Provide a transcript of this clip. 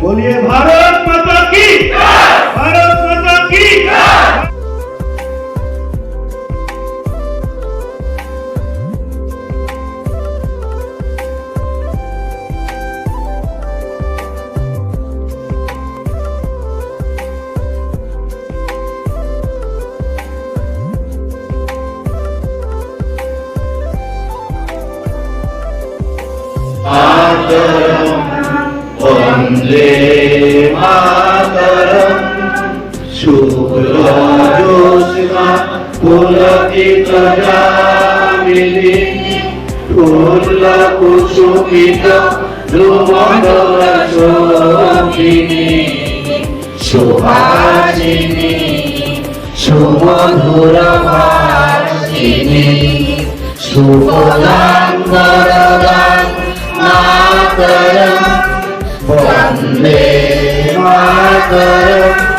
बोलिए भारत माता की বন্দে মাতরম শুক্রজ্যোৎস্না পুলকিত যামিনী ফুল কুসুমিত রুমদল শোভিনী সুভাষিনী সুমধুর Bhashini সুপদাঙ্গরা cơ Bồn đề hóa cơ